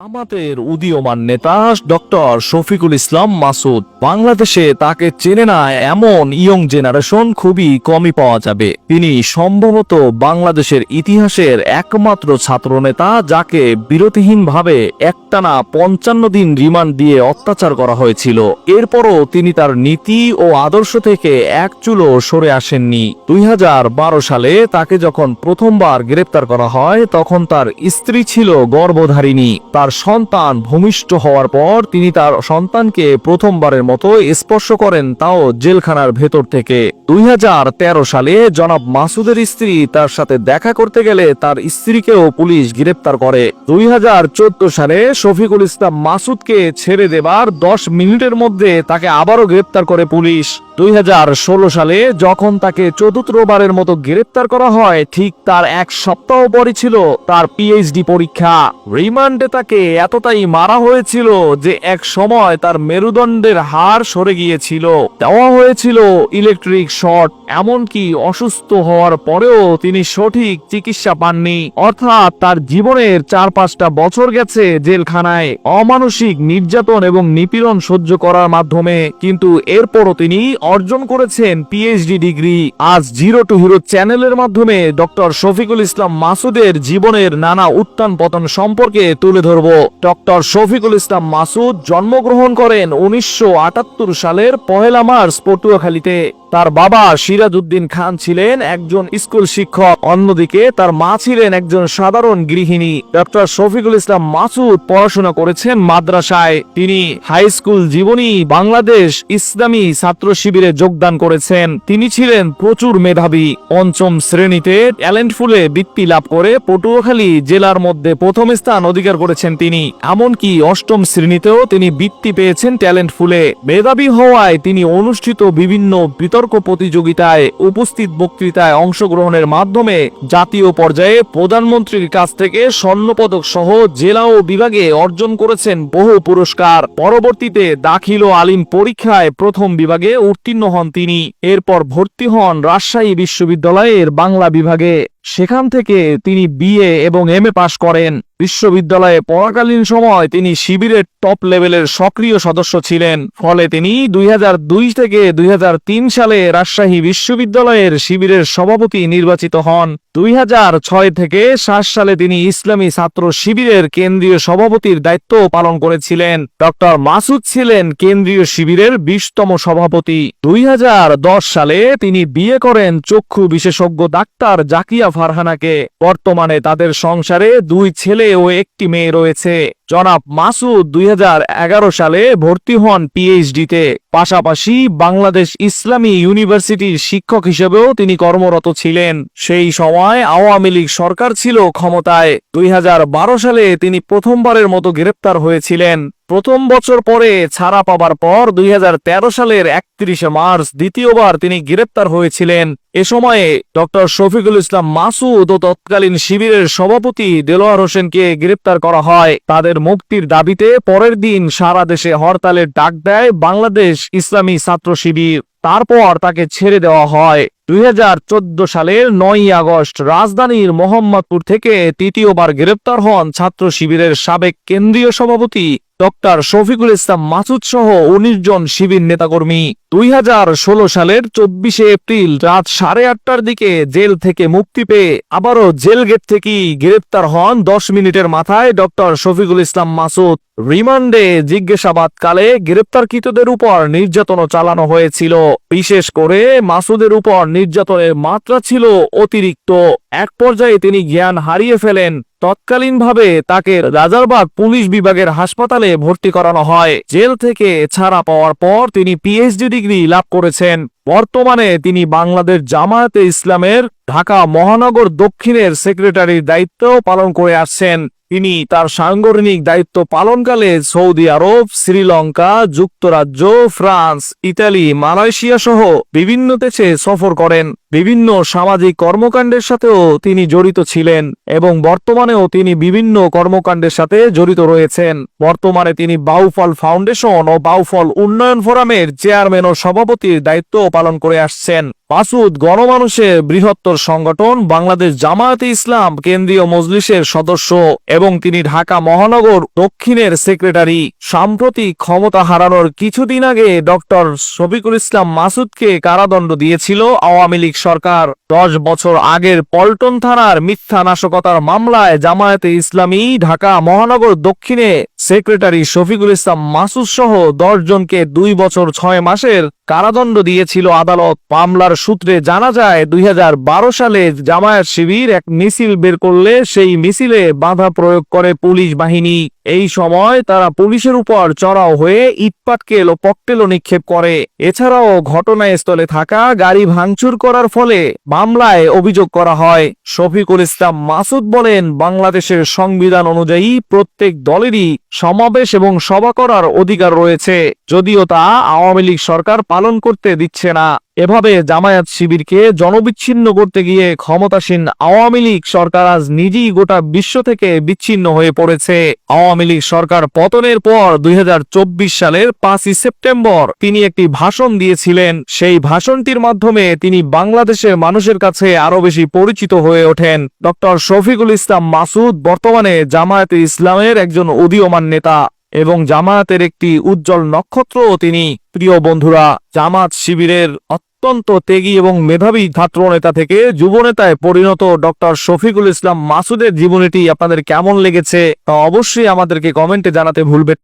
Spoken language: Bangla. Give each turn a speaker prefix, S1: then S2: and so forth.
S1: আমাদের উদীয়মান নেতা ডক্টর শফিকুল ইসলাম মাসুদ। বাংলাদেশে তাকে চেনে না এমন ইয়ং জেনারেশন খুবই কমই পাওয়া যাবে। তিনি সম্ভবত বাংলাদেশের ইতিহাসের একমাত্র ছাত্রনেতা যাকে বিরতিহীনভাবে একটানা পঞ্চান্ন দিন রিমান্ড দিয়ে অত্যাচার করা হয়েছিল। এরপরও তিনি তার নীতি ও আদর্শ থেকে এক চুলো সরে আসেননি। দুই হাজার বারো সালে তাকে যখন প্রথমবার গ্রেপ্তার করা হয়, তখন তার স্ত্রী ছিল গর্ভধারিণী। তার সন্তান ভূমিষ্ঠ হওয়ার পর তিনি তার সন্তানকে প্রথমবারের মতো স্পর্শ করেন তাও জেলখানার ভেতর থেকে। দুই হাজার তেরো সালে জনাব মাসুদের স্ত্রী তার সাথে দেখা করতে গেলে তার স্ত্রীকেও পুলিশ গ্রেপ্তার করে। দুই হাজার চোদ্দ সালে শফিকুল ইসলাম মাসুদকে ছেড়ে দেবার দশ মিনিটের মধ্যে তাকে আবারও গ্রেপ্তার করে পুলিশ। দুই হাজার ষোলো সালে যখন তাকে চতুর্থবারের মতো গ্রেপ্তার করা হয়, ঠিক তার এক সপ্তাহ পরই ছিল তার পিএইচডি পরীক্ষা। রিমান্ডে তাকে এতটাই মারা হয়েছিল যে এক সময় তার মেরুদণ্ডের হাড় সরে গিয়েছিল। দেওয়া হয়েছিল ইলেকট্রিক শর্ট এমনকি অসুস্থ হওয়ার পরেও তিনি সঠিক চিকিৎসা পাননি। অর্থাৎ তার জীবনের চার পাঁচটা বছর গেছে জেলখানায়। অমানসিক নির্যাতন এবং নিপীড়ন সহ্য করার মাধ্যমে, কিন্তু এরপরও তিনি অর্জন করেছেন পিএইচডি ডিগ্রি আজ জিরো টু হিরো চ্যানেলের মাধ্যমে ডক্টর শফিকুল ইসলাম মাসুদের জীবনের নানা উত্থান পতন সম্পর্কে তুলে ধরব। ডক্টর শফিকুল ইসলাম মাসুদ জন্মগ্রহণ করেন উনিশশো আটাত্তর সালের পহেলা মার্চ পটুয়াখালীতে। তার বাবা সিরাজউদ্দিন খান ছিলেন একজন স্কুল শিক্ষক। অন্যদিকে তার মা ছিলেন একজন সাধারণ গৃহিণী। ডক্টর শফিকুল ইসলাম মাসুদ পড়াশোনা করেছেন মাদ্রাসায়। তিনি হাই স্কুল জীবনী বাংলাদেশ ইসলামী ছাত্র শিবিরে যোগদান করেছেন। তিনি ছিলেন প্রচুর মেধাবী। পঞ্চম শ্রেণীতে ট্যালেন্ট ফুলে বৃত্তি লাভ করে পটুয়াখালী জেলার মধ্যে প্রথম স্থান অধিকার করেছেন তিনি। এমনকি অষ্টম শ্রেণীতেও তিনি বৃত্তি পেয়েছেন ট্যালেন্ট ফুলে। মেধাবী হওয়ায় তিনি অনুষ্ঠিত বিভিন্ন বিতর্ক প্রতিযোগিতায় উপস্থিত বক্তৃতায় অংশগ্রহণের মাধ্যমে জাতীয় পর্যায়ে প্রধানমন্ত্রীর কাছ থেকে স্বর্ণপদক সহ জেলা ও বিভাগে অর্জন করেছেন বহু পুরস্কার। পরবর্তীতে দাখিল ও আলিম পরীক্ষায় প্রথম বিভাগে উত্তীর্ণ হন তিনি। এরপর ভর্তি হন রাজশাহী বিশ্ববিদ্যালয়ের বাংলা বিভাগে। সেখান থেকে তিনি বিএ এবং এম এ পাশ করেন। বিশ্ববিদ্যালয়ে পড়াকালীন সময় তিনি শিবিরের টপ লেভেলের সক্রিয় সদস্য ছিলেন। ফলে তিনি দুই হাজার দুই থেকে দুই হাজার তিন সালে রাজশাহী বিশ্ববিদ্যালয়ের শিবিরের সভাপতি নির্বাচিত হন। দুই হাজার ছয় থেকে সাত সালে তিনি ইসলামী ছাত্র শিবিরের কেন্দ্রীয় সভাপতির দায়িত্ব পালন করেছিলেন। ডক্টর মাসুদ ছিলেন কেন্দ্রীয় শিবিরের বিশতম সভাপতি। দুই হাজার দশ সালে তিনি বিয়ে করেন। চক্ষু বিশেষজ্ঞ ডাক্তার জাকিয়া ফারহানাকে, বর্তমানে তাদের সংসারে দুই ছেলে ও একটি মেয়ে রয়েছে। জনাব মাসুদ দুই হাজার এগারো সালে ভর্তি হন পিএইচডিতে। পাশাপাশি বাংলাদেশ ইসলামী ইউনিভার্সিটির শিক্ষক হিসেবেও তিনি কর্মরত ছিলেন। সেই সময় আওয়ামী লীগ সরকার ছিল ক্ষমতায়। দুই হাজার বারো সালে তিনি প্রথমবারের মতো গ্রেপ্তার হয়েছিলেন। প্রথম বছর পরে ছাড়া পাবার পর দুই হাজার তেরো সালের একত্রিশে মার্চ দ্বিতীয়বার তিনি গ্রেপ্তার হয়েছিলেন। এ সময়ে ডক্টর শফিকুল ইসলাম মাসুদ ও তৎকালীন শিবিরের সভাপতি দেলোয়ার হোসেনকে গ্রেপ্তার করা হয়। তাদের মুক্তির দাবিতে পরের দিন সারা দেশে হরতালের ডাক দেয় বাংলাদেশ ইসলামী ছাত্র শিবির। তারপর তাকে ছেড়ে দেওয়া হয়। দুই হাজার চোদ্দ সালের নয় আগস্ট রাজধানীর মোহাম্মদপুর থেকে তৃতীয়বার গ্রেপ্তার হন ছাত্র শিবিরের সাবেক কেন্দ্রীয় সভাপতি ডক্টর শফিকুল ইসলাম মাসুদ সহ উনিশ জন শিবির নেতাকর্মী। দুই ষোলো সালের চব্বিশে এপ্রিল রাত সাড়ে আটটার দিকে জেল থেকে মুক্তি পেয়ে আবারও জেল গেট থেকেই গ্রেপ্তার হন দশ মিনিটের মাথায় ডক্টর শফিকুল ইসলাম মাসুদ। রিমান্ডে জিজ্ঞাসাবাদকালে গ্রেপ্তারকৃতদের উপর নির্যাতনও চালানো হয়েছিল। বিশেষ করে মাসুদের উপর নির্যাতনের মাত্রা ছিল অতিরিক্ত। এক পর্যায়ে তিনি জ্ঞান হারিয়ে ফেলেন। তৎকালীনভাবে তাকে রাজারবাগ পুলিশ বিভাগের হাসপাতালে ভর্তি করানো হয়। জেল থেকে ছাড়া পাওয়ার পর তিনি পিএইচডি ডিগ্রি লাভ করেছেন। বর্তমানে তিনি বাংলাদেশ জামায়াতে ইসলামের ঢাকা মহানগর দক্ষিণের সেক্রেটারির দায়িত্ব পালন করে আসছেন। তিনি তার সাংগঠনিক দায়িত্ব পালনকালে সৌদি আরব, শ্রীলঙ্কা, যুক্তরাজ্য, ফ্রান্স, ইতালি মালয়েশিয়া সহ বিভিন্ন দেশে সফর করেন। বিভিন্ন সামাজিক কর্মকাণ্ডের সাথেও তিনি জড়িত ছিলেন এবং বর্তমানেও তিনি বিভিন্ন কর্মকাণ্ডের সাথে জড়িত রয়েছেন। বর্তমানে তিনি বাউফল ফাউন্ডেশন ও বাউফল উন্নয়ন ফোরামের চেয়ারম্যান ও সভাপতির দায়িত্ব পালন করে আসছেন। মাসুদ গণমানুষের বৃহত্তর সংগঠন, বাংলাদেশ জামায়াতে ইসলাম, কেন্দ্রীয় মজলিসের সদস্য এবং তিনি ঢাকা মহানগর দক্ষিণের সেক্রেটারি। সাম্প্রতিক ক্ষমতা হারানোর কিছুদিন আগে ডক্টর শফিকুল ইসলাম মাসুদকে কারাদণ্ড দিয়েছিল আওয়ামী লীগ সরকার দশ বছর আগের পল্টন থানার মিথ্যা নাশকতার মামলায় জামায়াতে ইসলামী ঢাকা মহানগর দক্ষিণে সেক্রেটারি শফিকুল ইসলাম মাসুদ সহ দশ জনকে দুই বছর ছয় মাসের কারাদণ্ড দিয়েছিল আদালত। মামলার সূত্রে জানা যায়, দুই হাজার বারো সালে জামায়াত শিবির এক মিছিল বের করলে সেই মিছিলে বাধা প্রয়োগ করে পুলিশ বাহিনী। এই সময় তারা পুলিশের উপর চড়াও হয়ে ইটপাটকেল ও পকটেলও নিক্ষেপ করে। এছাড়াও ঘটনাস্থলে থাকা গাড়ি ভাঙচুর করার ফলে মামলায় অভিযোগ করা হয়। শফিকুল ইসলাম মাসুদ বলেন, বাংলাদেশের সংবিধান অনুযায়ী প্রত্যেক দলেরই সমাবেশ এবং সভা করার অধিকার রয়েছে, যদিও তা আওয়ামী লীগ সরকার পালন করতে দিচ্ছে না। এভাবে জামায়াত শিবিরকে জনবিচ্ছিন্ন করতে গিয়ে ক্ষমতাসীন আওয়ামী লীগ সরকার আজ নিজেই গোটা বিশ্ব থেকে বিচ্ছিন্ন হয়ে পড়েছে। আওয়ামী লীগ সরকার পতনের পর দুই হাজার চব্বিশ সালের পাঁচই সেপ্টেম্বর তিনি একটি ভাষণ দিয়েছিলেন। সেই ভাষণটির মাধ্যমে তিনি বাংলাদেশের মানুষের কাছে আরও বেশি পরিচিত হয়ে ওঠেন। ডক্টর শফিকুল ইসলাম মাসুদ বর্তমানে জামায়াতে ইসলামের একজন উদীয়মান নেতা এবং জামায়াতের একটি উজ্জ্বল নক্ষত্রও তিনি। প্রিয় বন্ধুরা জামাত শিবিরের অত্যন্ত তেগী এবং মেধাবী ছাত্র নেতা থেকে যুবনেতায় পরিণত ডক্টর শফিকুল ইসলাম মাসুদের জীবনীটি আপনাদের কেমন লেগেছে অবশ্যই আমাদেরকে কমেন্টে জানাতে ভুলবেন